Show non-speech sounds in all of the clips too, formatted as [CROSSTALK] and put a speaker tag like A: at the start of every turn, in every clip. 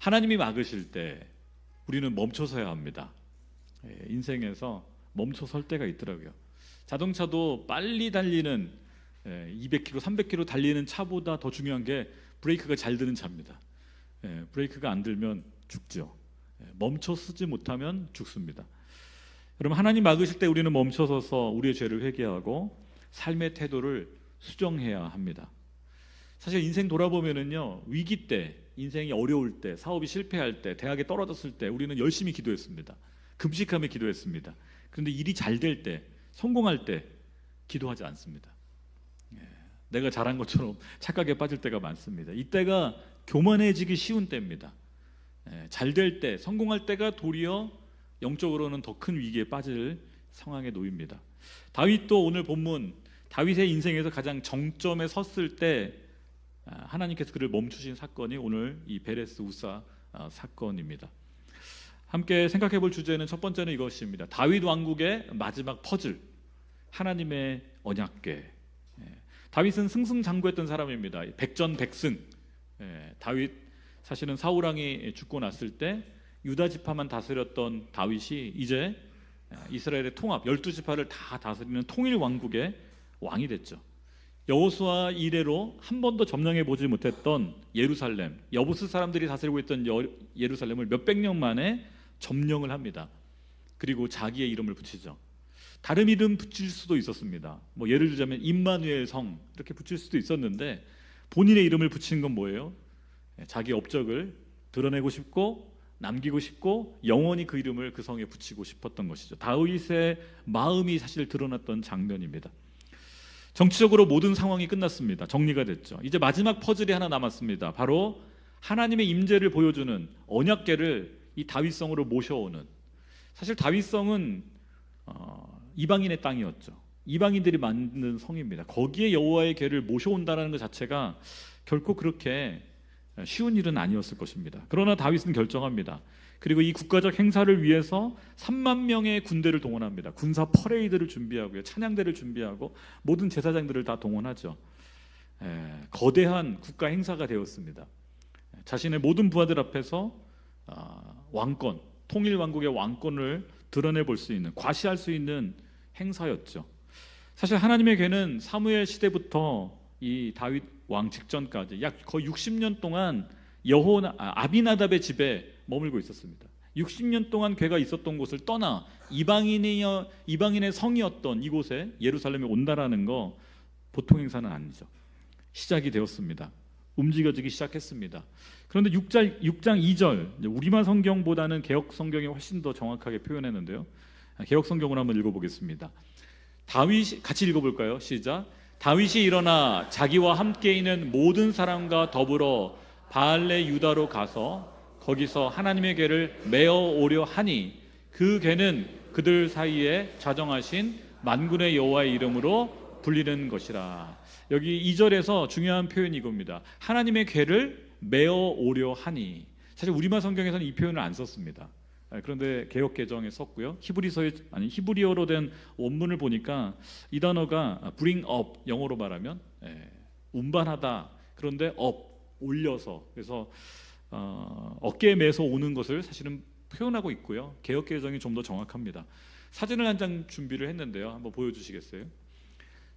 A: 하나님이 막으실 때 우리는 멈춰서야 합니다. 예, 인생에서 멈춰 설 때가 있더라고요. 자동차도 빨리 달리는 200km, 300km 달리는 차보다 더 중요한 게 브레이크가 잘 드는 차입니다. 예, 브레이크가 안 들면 죽죠. 예, 멈춰 서지 못하면 죽습니다. 여러분 하나님 막으실 때 우리는 멈춰서서 우리의 죄를 회개하고 삶의 태도를 수정해야 합니다. 사실 인생 돌아보면은요 위기 때, 인생이 어려울 때, 사업이 실패할 때, 대학에 떨어졌을 때 우리는 열심히 기도했습니다. 금식하며 기도했습니다. 그런데 일이 잘 될 때, 성공할 때 기도하지 않습니다. 예, 내가 잘한 것처럼 [LAUGHS] 착각에 빠질 때가 많습니다. 이때가 교만해지기 쉬운 때입니다. 예, 잘될 때, 성공할 때가 도리어 영적으로는 더 큰 위기에 빠질 상황에 놓입니다. 다윗도 오늘 본문 다윗의 인생에서 가장 정점에 섰을 때 아, 하나님께서 그를 멈추신 사건이 오늘 이 베레스 우사 아, 사건입니다. 함께 생각해 볼 주제는 첫 번째는 이것입니다. 다윗 왕국의 마지막 퍼즐. 하나님의 언약궤. 예, 다윗은 승승장구했던 사람입니다. 백전백승. 예, 다윗 사실은 사울 왕이 죽고 났을 때 유다 지파만 다스렸던 다윗이 이제 이스라엘의 통합 열두 지파를 다 다스리는 통일 왕국의 왕이 됐죠. 여호수아 이래로 한 번도 점령해 보지 못했던 예루살렘, 여부스 사람들이 다스리고 있던 여, 예루살렘을 몇백 년 만에 점령을 합니다. 그리고 자기의 이름을 붙이죠. 다른 이름 붙일 수도 있었습니다. 뭐 예를 들자면 임마누엘 성 이렇게 붙일 수도 있었는데 본인의 이름을 붙이는 건 뭐예요? 자기 업적을 드러내고 싶고 남기고 싶고 영원히 그 이름을 그 성에 붙이고 싶었던 것이죠. 다윗의 마음이 사실 드러났던 장면입니다. 정치적으로 모든 상황이 끝났습니다. 정리가 됐죠. 이제 마지막 퍼즐이 하나 남았습니다. 바로 하나님의 임재를 보여주는 언약궤를 이 다윗성으로 모셔오는 사실 다윗성은 어, 이방인의 땅이었죠. 이방인들이 만든 성입니다. 거기에 여호와의 궤를 모셔온다는 것 자체가 결코 그렇게 쉬운 일은 아니었을 것입니다. 그러나 다윗은 결정합니다. 그리고 이 국가적 행사를 위해서 3만 명의 군대를 동원합니다. 군사 퍼레이드를 준비하고요. 찬양대를 준비하고 모든 제사장들을 다 동원하죠. 에, 거대한 국가 행사가 되었습니다. 자신의 모든 부하들 앞에서 아, 왕권, 통일 왕국의 왕권을 드러내 볼 수 있는 과시할 수 있는 행사였죠. 사실 하나님의 괴는 사무엘 시대부터 이 다윗 왕 직전까지 약 거의 60년 동안 여호 아, 아비나답의 집에 머물고 있었습니다. 60년 동안 괴가 있었던 곳을 떠나 이방인이 이방인의 성이었던 이곳에 예루살렘에 온다라는 거 보통 행사는 아니죠. 시작이 되었습니다. 움직여지기 시작했습니다. 그런데 6장, 6장 2절 우리말 성경보다는 개혁 성경이 훨씬 더 정확하게 표현했는데요. 개혁 성경을 한번 읽어보겠습니다. 다윗 같이 읽어볼까요? 시작. 다윗이 일어나 자기와 함께 있는 모든 사람과 더불어 바알레 유다로 가서 거기서 하나님의 궤를 메어 오려 하니 그 궤는 그들 사이에 자정하신 만군의 여호와의 이름으로 불리는 것이라. 여기 2절에서 중요한 표현이 이겁니다. 하나님의 궤를 메어 오려 하니. 사실 우리말 성경에서는 이 표현을 안 썼습니다. 아, 그런데 개혁 개정에 썼고요. 히브리서에 아니 히브리어로 된 원문을 보니까 이 단어가 bring up 영어로 말하면 예, 운반하다. 그런데 up 올려서 그래서 어, 어깨에 매서 오는 것을 사실은 표현하고 있고요. 개혁 개정이 좀 더 정확합니다. 사진을 한 장 준비를 했는데요. 한번 보여주시겠어요?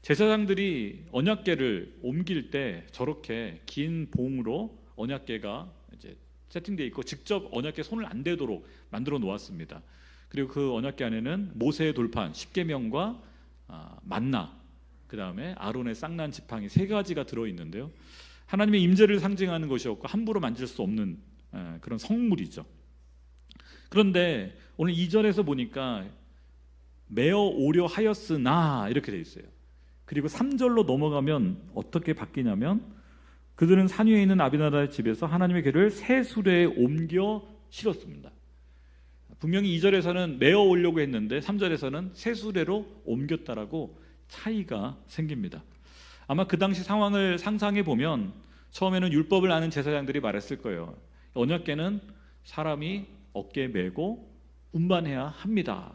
A: 제사장들이 언약궤를 옮길 때 저렇게 긴 봉으로 언약궤가 이제 세팅되어 있고 직접 언약궤 손을 안 대도록 만들어 놓았습니다. 그리고 그 언약궤 안에는 모세의 돌판, 십계명과 아, 만나, 그 다음에 아론의 쌍난 지팡이 세 가지가 들어 있는데요. 하나님의 임재를 상징하는 것이었고 함부로 만질 수 없는 에, 그런 성물이죠. 그런데 오늘 2절에서 보니까 매어 오려 하였으나 이렇게 돼 있어요. 그리고 3절로 넘어가면 어떻게 바뀌냐면 그들은 산 위에 있는 아비나다의 집에서 하나님의 궤를 새 수레에 옮겨 실었습니다. 분명히 2절에서는 메어 오려고 했는데 3절에서는 새 수레로 옮겼다라고 차이가 생깁니다. 아마 그 당시 상황을 상상해 보면 처음에는 율법을 아는 제사장들이 말했을 거예요. 언약궤는 사람이 어깨에 메고 운반해야 합니다.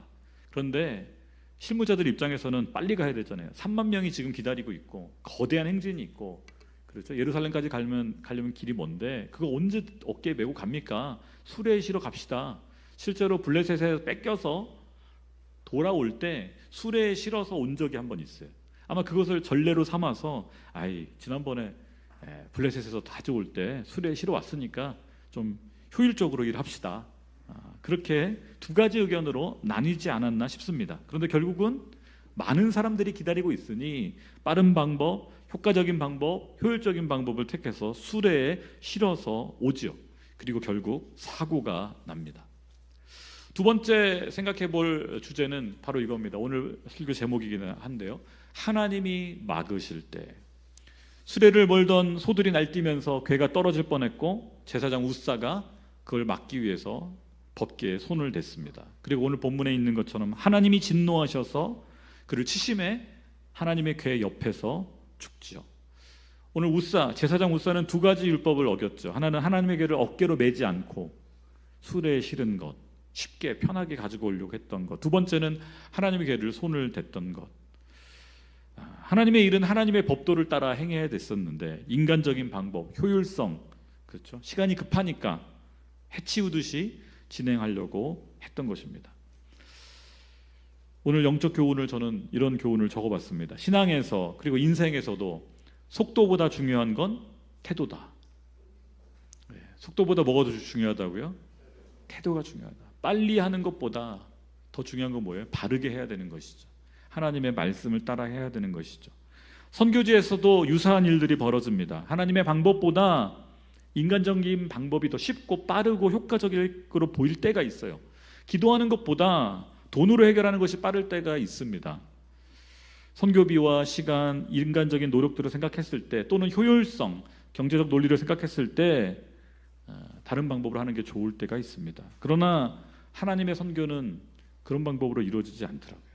A: 그런데 실무자들 입장에서는 빨리 가야 되잖아요. 3만 명이 지금 기다리고 있고 거대한 행진이 있고 그렇죠. 예루살렘까지 가려면 가려면 길이 먼데 그거 언제 어깨에 메고 갑니까? 실어 갑시다. 실제로 블레셋에 뺏겨서 돌아올 때 수레에 실어서 온 적이 한 번 있어요. 아마 그것을 전례로 삼아서 아이 지난번에 에, 블레셋에서 가져올 때 수레에 실어 왔으니까 좀 효율적으로 일합시다. 아, 그렇게 두 가지 의견으로 나뉘지 않았나 싶습니다. 그런데 결국은 많은 사람들이 기다리고 있으니 빠른 방법, 효과적인 방법, 효율적인 방법을 택해서 수레에 실어서 오지요. 그리고 결국 사고가 납니다. 두 번째 생각해 볼 주제는 바로 이겁니다. 오늘 설교 제목이기는 한데요. 하나님이 막으실 때 수레를 몰던 소들이 날뛰면서 괴가 떨어질 뻔했고 제사장 우사가 그걸 막기 위해서 법계에 손을 댔습니다. 그리고 오늘 본문에 있는 것처럼 하나님이 진노하셔서 그를 치심해 하나님의 괴 옆에서 죽지요. 오늘 우사 제사장 우사는 두 가지 율법을 어겼죠. 하나는 하나님의 괴를 어깨로 매지 않고 수레에 실은 것, 쉽게 편하게 가지고 오려고 했던 것. 두 번째는 하나님의 괴를 손을 댔던 것. 아, 하나님의 일은 하나님의 법도를 따라 행해야 됐었는데 인간적인 방법, 효율성, 그렇죠. 시간이 급하니까 해치우듯이 진행하려고 했던 것입니다. 오늘 영적 교훈을 저는 이런 교훈을 적어봤습니다. 신앙에서 그리고 인생에서도 속도보다 중요한 건 태도다. 네, 속도보다 뭐가 더 중요하다고요? 태도가 중요하다. 빨리 하는 것보다 더 중요한 건 뭐예요? 바르게 해야 되는 것이죠. 하나님의 말씀을 따라 해야 되는 것이죠. 선교지에서도 유사한 일들이 벌어집니다. 하나님의 방법보다 인간적인 방법이 더 쉽고 빠르고 효과적으로 보일 때가 있어요. 기도하는 것보다 돈으로 해결하는 것이 빠를 때가 있습니다. 선교비와 시간, 인간적인 노력들을 생각했을 때 또는 효율성, 경제적 논리를 생각했을 때 어, 다른 방법으로 하는 게 좋을 때가 있습니다. 그러나 하나님의 선교는 그런 방법으로 이루어지지 않더라고요.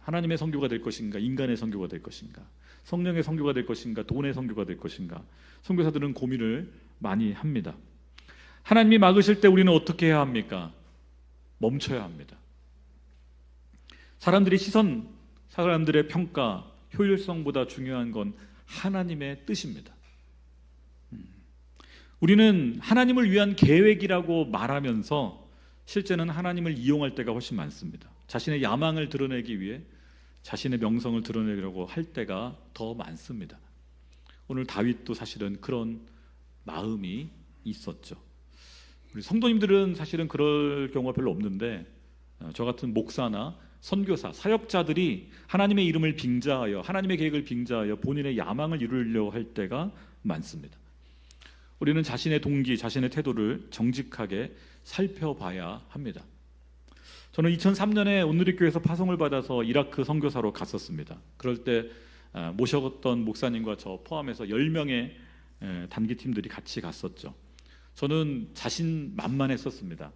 A: 하나님의 선교가 될 것인가, 인간의 선교가 될 것인가, 성령의 선교가 될 것인가, 돈의 선교가 될 것인가. 선교사들은 고민을 많이 합니다. 하나님이 막으실 때 우리는 어떻게 해야 합니까? 멈춰야 합니다. 사람들의 시선, 사람들의 평가, 효율성보다 중요한 건 하나님의 뜻입니다. 음. 우리는 하나님을 위한 계획이라고 말하면서 실제는 하나님을 이용할 때가 훨씬 많습니다. 자신의 야망을 드러내기 위해 자신의 명성을 드러내려고 할 때가 더 많습니다. 오늘 다윗도 사실은 그런 마음이 있었죠. 우리 성도님들은 사실은 그럴 경우가 별로 없는데 어, 저 같은 목사나 선교사, 사역자들이 하나님의 이름을 빙자하여 하나님의 계획을 빙자하여 본인의 야망을 이루려고 할 때가 많습니다. 우리는 자신의 동기, 자신의 태도를 정직하게 살펴봐야 합니다. 저는 2003년에 온누리 교회에서 파송을 받아서 이라크 선교사로 갔었습니다. 그럴 때 아, 모셨던 목사님과 저 포함해서 10명의 단기 팀들이 같이 갔었죠. 저는 자신 만만했었습니다.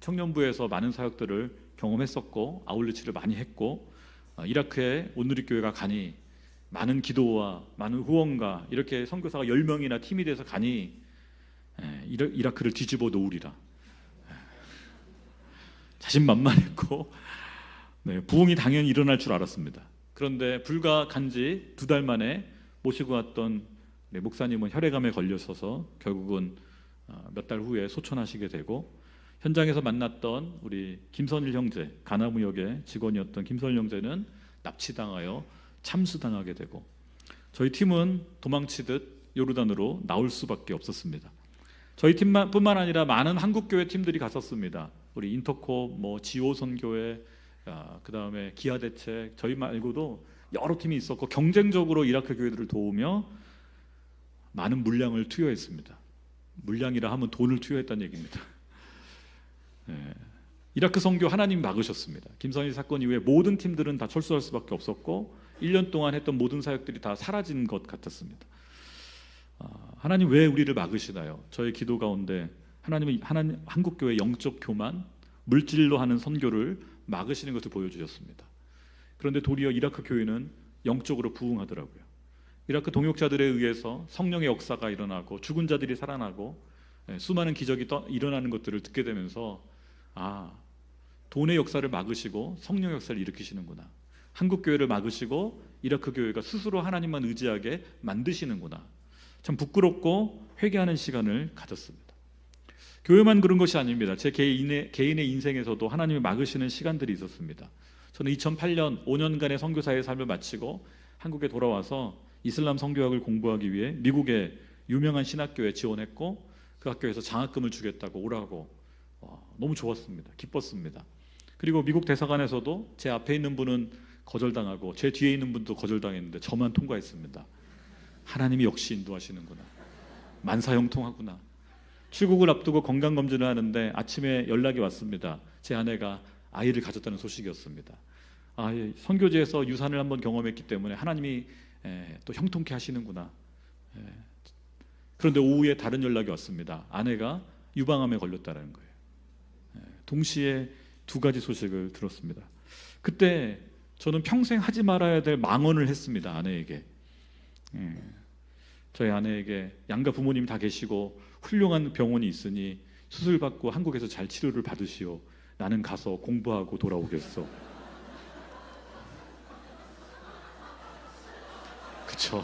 A: 청년부에서 많은 사역들을 경험했었고 아울리치를 많이 했고 어, 이라크에 온누리 교회가 가니 많은 기도와 많은 후원과 이렇게 선교사가 10명이나 팀이 돼서 가니 이라크를 뒤집어 놓으리라. 자신만만했고 네, 부흥이 당연히 일어날 줄 알았습니다. 그런데 불과 간지 두 달 만에 모시고 왔던 네, 목사님은 혈액암에 걸려서서 결국은 어, 몇달 후에 소천하시게 되고 현장에서 만났던 우리 김선일 형제 가나무역의 직원이었던 김선일 형제는 납치당하여 참수당하게 되고 저희 팀은 도망치듯 요르단으로 나올 수밖에 없었습니다. 저희 팀뿐만 아니라 많은 한국 교회 팀들이 갔었습니다. 우리 인터콥, 뭐 지오 선교회, 아, 그 다음에 기아 대책 저희 말고도 여러 팀이 있었고 경쟁적으로 이라크 교회들을 도우며 많은 물량을 투여했습니다. 물량이라 하면 돈을 투여했다는 얘기입니다. 예. [LAUGHS] 이라크 선교 하나님 막으셨습니다. 김선희 사건 이후에 모든 팀들은 다 철수할 수밖에 없었고 1년 동안 했던 모든 사역들이 다 사라진 것 같았습니다. 아, 하나님 왜 우리를 막으시나요? 저의 기도 가운데 하나님은 하나님 한국 교회 영적 교만, 물질로 하는 선교를 막으시는 것을 보여주셨습니다. 그런데 도리어 이라크 교회는 영적으로 부흥하더라고요. 이라크 동역자들에 의해서 성령의 역사가 일어나고 죽은 자들이 살아나고 예, 수많은 기적이 일어나는 것들을 듣게 되면서 아 돈의 역사를 막으시고 성령 역사를 일으키시는구나. 한국 교회를 막으시고 이라크 교회가 스스로 하나님만 의지하게 만드시는구나. 참 부끄럽고 회개하는 시간을 가졌습니다. 교회만 그런 것이 아닙니다. 제 개인의, 개인의 인생에서도 하나님이 막으시는 시간들이 있었습니다. 저는 2008년 5년간의 선교사의 삶을 마치고 한국에 돌아와서 이슬람 선교학을 공부하기 위해 미국의 유명한 신학교에 지원했고 그 학교에서 장학금을 주겠다고 오라고 어, 너무 좋았습니다. 기뻤습니다. 그리고 미국 대사관에서도 제 앞에 있는 분은 거절당하고 제 뒤에 있는 분도 거절당했는데 저만 통과했습니다. 하나님이 역시 인도하시는구나. 만사형통하구나. 출국을 앞두고 건강 검진을 하는데 아침에 연락이 왔습니다. 제 아내가 아이를 가졌다는 소식이었습니다. 아, 예, 선교지에서 유산을 한번 경험했기 때문에 하나님이 에, 또 형통케 하시는구나. 에, 그런데 오후에 다른 연락이 왔습니다. 아내가 유방암에 걸렸다는 거예요. 에, 동시에 두 가지 소식을 들었습니다. 그때 저는 평생 하지 말아야 될 망언을 했습니다. 아내에게. 예. 저희 아내에게 양가 부모님 다 계시고 훌륭한 병원이 있으니 수술 받고 한국에서 잘 치료를 받으시오. 나는 가서 공부하고 돌아오겠어. 그쵸.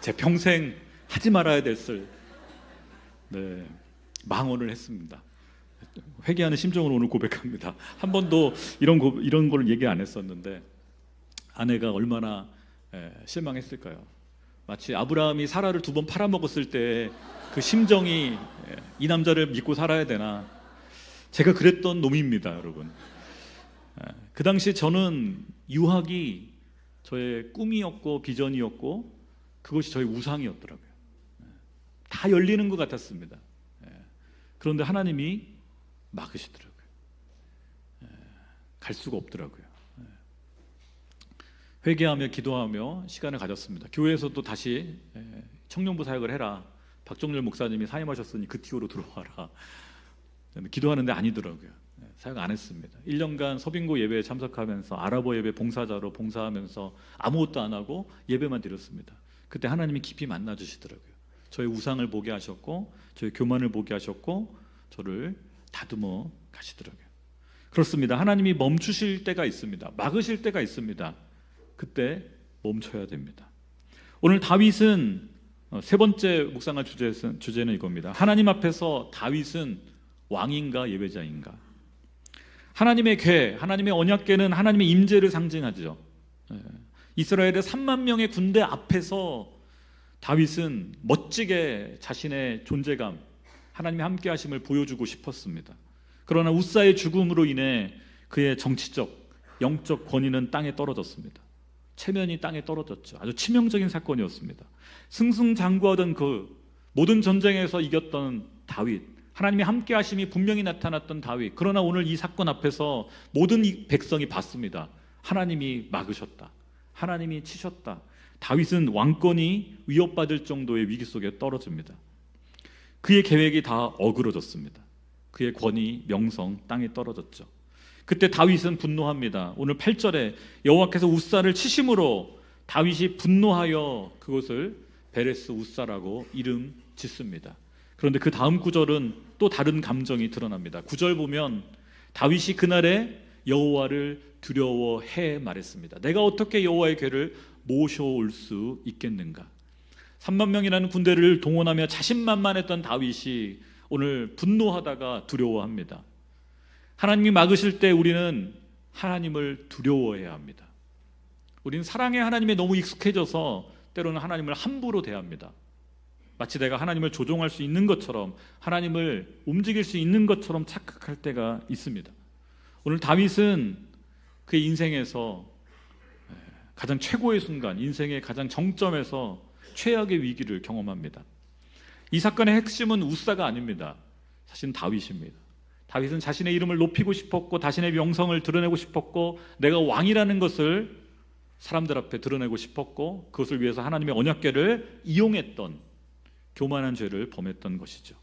A: 제 평생 하지 말아야 될 썰, 네, 망언을 했습니다. 회개하는 심정으로 오늘 고백합니다. 한 번도 이런 고, 이런 걸 얘기 안 했었는데 아내가 얼마나 에, 실망했을까요? 마치 아브라함이 사라를 두 번 팔아먹었을 때 그 심정이 에, 이 남자를 믿고 살아야 되나? 제가 그랬던 놈입니다, 여러분. 에, 그 당시 저는 유학이 저의 꿈이었고 비전이었고 그것이 저의 우상이었더라고요. 에, 다 열리는 것 같았습니다. 에, 그런데 하나님이 막으시더라고요. 에, 갈 수가 없더라고요. 에. 회개하며 기도하며 시간을 가졌습니다. 교회에서도 다시 에, 청년부 사역을 해라. 박종렬 목사님이 사임하셨으니 그 티오로 들어와라. 기도하는데 아니더라고요. 에, 사역 안 했습니다. 1년간 서빙고 예배에 참석하면서 아랍어 예배 봉사자로 봉사하면서 아무것도 안 하고 예배만 드렸습니다. 그때 하나님이 깊이 만나 주시더라고요. 저의 우상을 보게 하셨고 저의 교만을 보게 하셨고 저를 다듬어 가시더라고요. 그렇습니다. 하나님이 멈추실 때가 있습니다. 막으실 때가 있습니다. 그때 멈춰야 됩니다. 오늘 다윗은 어, 세 번째 묵상할 주제는, 이겁니다. 하나님 앞에서 다윗은 왕인가 예배자인가? 하나님의 궤, 하나님의 언약궤는 하나님의 임재를 상징하죠. 예. 이스라엘의 3만 명의 군대 앞에서 다윗은 멋지게 자신의 존재감, 하나님의 함께 하심을 보여주고 싶었습니다. 그러나 우사의 죽음으로 인해 그의 정치적, 영적 권위는 땅에 떨어졌습니다. 체면이 땅에 떨어졌죠. 아주 치명적인 사건이었습니다. 승승장구하던 그 모든 전쟁에서 이겼던 다윗, 하나님의 함께 하심이 분명히 나타났던 다윗. 그러나 오늘 이 사건 앞에서 모든 백성이 봤습니다. 하나님이 막으셨다. 하나님이 치셨다. 다윗은 왕권이 위협받을 정도의 위기 속에 떨어집니다. 그의 계획이 다 어그러졌습니다. 그의 권위, 명성 땅에 떨어졌죠. 그때 다윗은 분노합니다. 오늘 8절에 여호와께서 우사를 치심으로 다윗이 분노하여 그것을 베레스 우사라고 이름 짓습니다. 그런데 그 다음 구절은 또 다른 감정이 드러납니다. 구절 보면 다윗이 그날에 여호와를 두려워해 말했습니다. 내가 어떻게 여호와의 궤를 모셔올 수 있겠는가? 3만 명이라는 군대를 동원하며 자신만만했던 다윗이 오늘 분노하다가 두려워합니다. 하나님이 막으실 때 우리는 하나님을 두려워해야 합니다. 우리는 사랑의 하나님에 너무 익숙해져서 때로는 하나님을 함부로 대합니다. 마치 내가 하나님을 조종할 수 있는 것처럼 하나님을 움직일 수 있는 것처럼 착각할 때가 있습니다. 오늘 다윗은 그의 인생에서 가장 최고의 순간, 인생의 가장 정점에서 최악의 위기를 경험합니다. 이 사건의 핵심은 우사가 아닙니다. 사실 다윗입니다. 다윗은 자신의 이름을 높이고 싶었고 자신의 명성을 드러내고 싶었고 내가 왕이라는 것을 사람들 앞에 드러내고 싶었고 그것을 위해서 하나님의 언약궤를 이용했던 교만한 죄를 범했던 것이죠.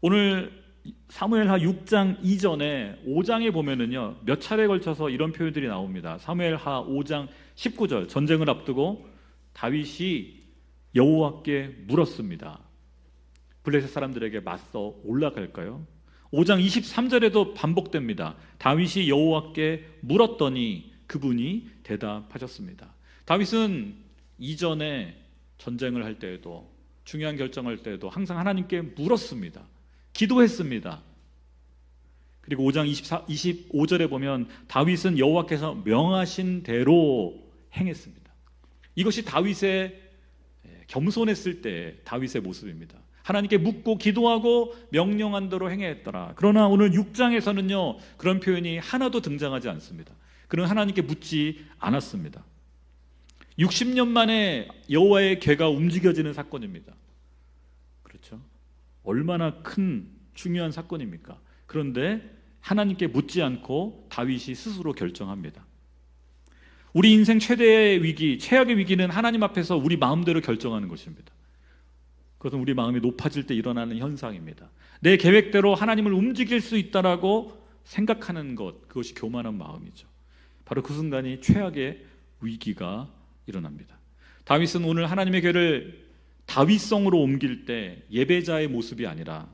A: 오늘 사무엘하 6장 이전에 5장에 보면은요 몇 차례 걸쳐서 이런 표현들이 나옵니다. 사무엘하 5장 19절 전쟁을 앞두고 다윗이 여호와께 물었습니다. 블레셋 사람들에게 맞서 올라갈까요? 5장 23절에도 반복됩니다. 다윗이 여호와께 물었더니 그분이 대답하셨습니다. 다윗은 이전에 전쟁을 할 때에도 중요한 결정할 때에도 항상 하나님께 물었습니다. 기도했습니다. 그리고 5장 24, 25절에 보면 다윗은 여호와께서 명하신 대로 행했습니다. 이것이 다윗의 겸손했을 때 다윗의 모습입니다. 하나님께 묻고 기도하고 명령한 대로 행했더라. 그러나 오늘 6장에서는요 그런 표현이 하나도 등장하지 않습니다. 그는 하나님께 묻지 않았습니다. 60년 만에 여호와의 괴가 움직여지는 사건입니다. 그렇죠? 얼마나 큰 중요한 사건입니까? 그런데 하나님께 묻지 않고 다윗이 스스로 결정합니다. 우리 인생 최대의 위기, 최악의 위기는 하나님 앞에서 우리 마음대로 결정하는 것입니다. 그것은 우리 마음이 높아질 때 일어나는 현상입니다. 내 계획대로 하나님을 움직일 수 있다라고 생각하는 것, 그것이 교만한 마음이죠. 바로 그 순간이 최악의 위기가 일어납니다. 다윗은 오늘 하나님의 괴를 다윗성으로 옮길 때 예배자의 모습이 아니라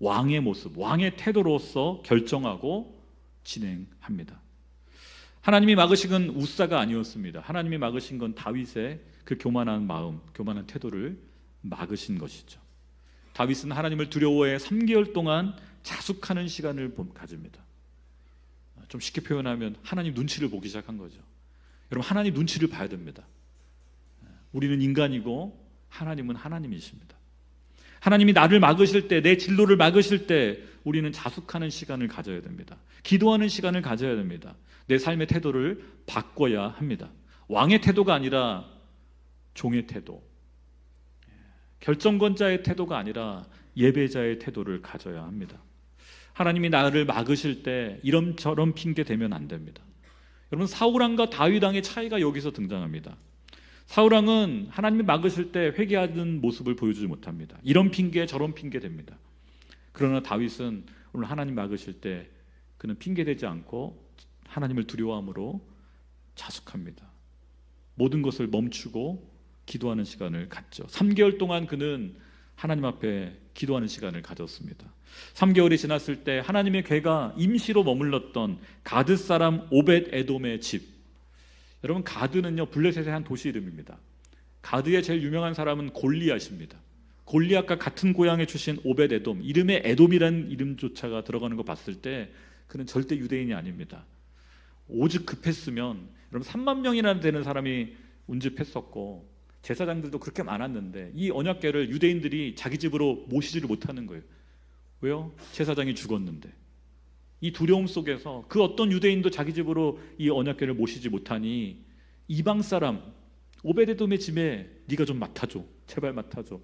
A: 왕의 모습, 왕의 태도로서 결정하고 진행합니다. 하나님이 막으신 건 우사가 아니었습니다. 하나님이 막으신 건 다윗의 그 교만한 마음, 교만한 태도를 막으신 것이죠. 다윗은 하나님을 두려워해 3개월 동안 자숙하는 시간을 가집니다. 좀 쉽게 표현하면 하나님 눈치를 보기 시작한 거죠. 여러분 하나님 눈치를 봐야 됩니다. 우리는 인간이고 하나님은 하나님이십니다. 하나님이 나를 막으실 때, 내 진로를 막으실 때 우리는 자숙하는 시간을 가져야 됩니다. 기도하는 시간을 가져야 됩니다. 내 삶의 태도를 바꿔야 합니다. 왕의 태도가 아니라 종의 태도. 결정권자의 태도가 아니라 예배자의 태도를 가져야 합니다. 하나님이 나를 막으실 때 이런 저런 핑계 대면 안 됩니다. 여러분 사울왕과 다윗왕의 차이가 여기서 등장합니다. 사울왕은 하나님이 막으실 때 회개하는 모습을 보여주지 못합니다. 이런 핑계 저런 핑계 됩니다. 그러나 다윗은 오늘 하나님 막으실 때 그는 핑계 대지 않고 하나님을 두려워함으로 자숙합니다. 모든 것을 멈추고 기도하는 시간을 갖죠. 3개월 동안 그는 하나님 앞에 기도하는 시간을 가졌습니다. 3개월이 지났을 때 하나님의 괴가 임시로 머물렀던 가드 사람 오벳 에돔의 집. 여러분 가드는요 블레셋의 한 도시 이름입니다. 가드의 제일 유명한 사람은 골리앗입니다. 골리앗과 같은 고향에 출신 오벳 에돔 이름에 에돔이라는 이름조차가 들어가는 거 봤을 때 그는 절대 유대인이 아닙니다. 오직 급했으면 여러분 3만 명이나 되는 사람이 운집했었고 제사장들도 그렇게 많았는데 이 언약궤를 유대인들이 자기 집으로 모시지를 못하는 거예요. 왜요? 제사장이 죽었는데. 이 두려움 속에서 그 어떤 유대인도 자기 집으로 이 언약궤를 모시지 못하니 이방 사람 오베데돔의 집에 네가 좀 맡아줘. 제발 맡아줘.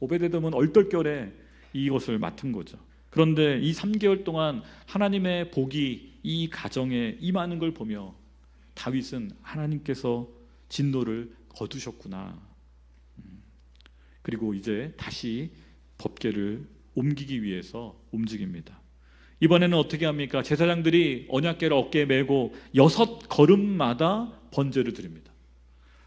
A: 오베데돔은 얼떨결에 이것을 맡은 거죠. 그런데 이 3개월 동안 하나님의 복이 이 가정에 임하는 걸 보며 다윗은 하나님께서 진노를 거두셨구나. 음. 그리고 이제 다시 법계를 옮기기 위해서 움직입니다. 이번에는 어떻게 합니까? 제사장들이 언약계를 어깨에 메고 여섯 걸음마다 번제를 드립니다.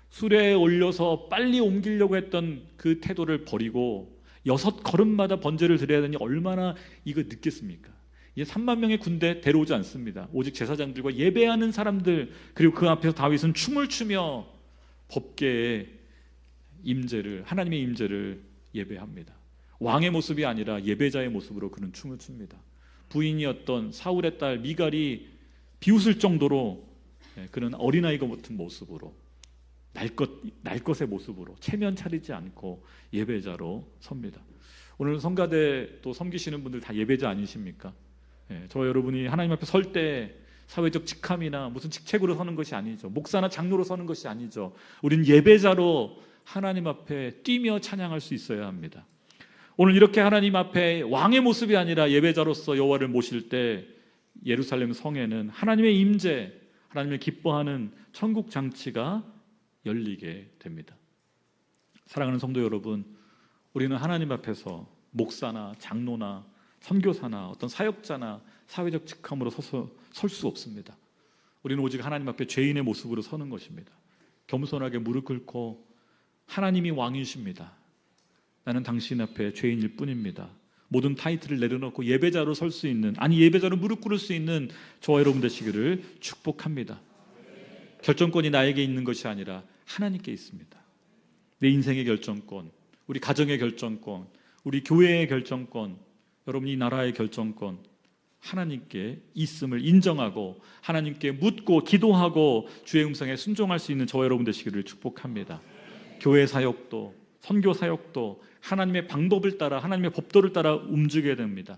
A: 수레에 올려서 빨리 옮기려고 했던 그 태도를 버리고 여섯 걸음마다 번제를 드려야 되니 얼마나 이거 늦겠습니까? 이제 3만 명의 군대 데려오지 않습니다. 오직 제사장들과 예배하는 사람들 그리고 그 앞에서 다윗은 춤을 추며 법계의 임재를 하나님의 임재를 예배합니다. 왕의 모습이 아니라 예배자의 모습으로 그는 춤을 춥니다. 부인이었던 사울의 딸 미갈이 비웃을 정도로 예, 그는 어린아이가 같은 모습으로 날것 날것의 모습으로 체면 차리지 않고 예배자로 섭니다. 오늘 성가대 또 섬기시는 분들 다 예배자 아니십니까? 예, 저 여러분이 하나님 앞에 설 때 사회적 직함이나 무슨 직책으로 서는 것이 아니죠. 목사나 장로로 서는 것이 아니죠. 우리는 예배자로 하나님 앞에 뛰며 찬양할 수 있어야 합니다. 오늘 이렇게 하나님 앞에 왕의 모습이 아니라 예배자로서 여호와를 모실 때 예루살렘 성에는 하나님의 임재, 하나님을 기뻐하는 천국 장치가 열리게 됩니다. 사랑하는 성도 여러분, 우리는 하나님 앞에서 목사나 장로나 선교사나 어떤 사역자나 사회적 직함으로 서서 설 수 없습니다. 우리는 오직 하나님 앞에 죄인의 모습으로 서는 것입니다. 겸손하게 무릎 꿇고 하나님이 왕이십니다. 나는 당신 앞에 죄인일 뿐입니다. 모든 타이틀을 내려놓고 예배자로 설 수 있는 아니 예배자로 무릎 꿇을 수 있는 저와 여러분 되시기를 축복합니다. 결정권이 나에게 있는 것이 아니라 하나님께 있습니다. 내 인생의 결정권, 우리 가정의 결정권, 우리 교회의 결정권, 여러분 이 나라의 결정권 하나님께 있음을 인정하고 하나님께 묻고 기도하고 주의 음성에 순종할 수 있는 저와 여러분 되시기를 축복합니다. 교회 사역도 선교 사역도 하나님의 방법을 따라 하나님의 법도를 따라 움직여야 됩니다.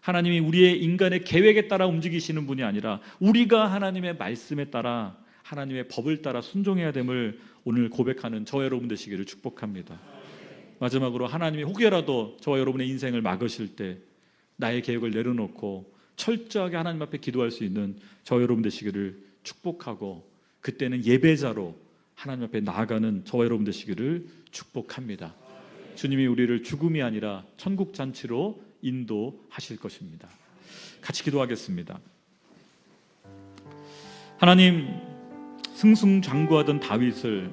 A: 하나님이 우리의 인간의 계획에 따라 움직이시는 분이 아니라 우리가 하나님의 말씀에 따라 하나님의 법을 따라 순종해야 됨을 오늘 고백하는 저와 여러분 되시기를 축복합니다. 마지막으로 하나님이 혹여라도 저와 여러분의 인생을 막으실 때 나의 계획을 내려놓고 철저하게 하나님 앞에 기도할 수 있는 저와 여러분 되시기를 축복하고 그때는 예배자로 하나님 앞에 나아가는 저와 여러분 되시기를 축복합니다. 주님이 우리를 죽음이 아니라 천국 잔치로 인도하실 것입니다. 같이 기도하겠습니다. 하나님 승승장구하던 다윗을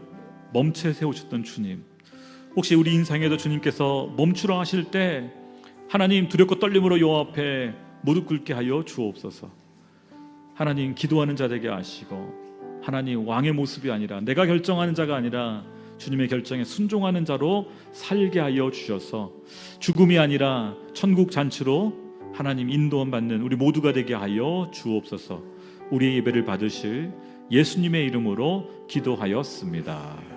A: 멈춰 세우셨던 주님 혹시 우리 인생에도 주님께서 멈추라 하실 때 하나님 두렵고 떨림으로 요 앞에 무릎 꿇게 하여 주옵소서. 하나님 기도하는 자 되게 하시고 하나님 왕의 모습이 아니라 내가 결정하는 자가 아니라 주님의 결정에 순종하는 자로 살게 하여 주셔서 죽음이 아니라 천국 잔치로 하나님 인도함 받는 우리 모두가 되게 하여 주옵소서. 우리의 예배를 받으실 예수님의 이름으로 기도하였습니다.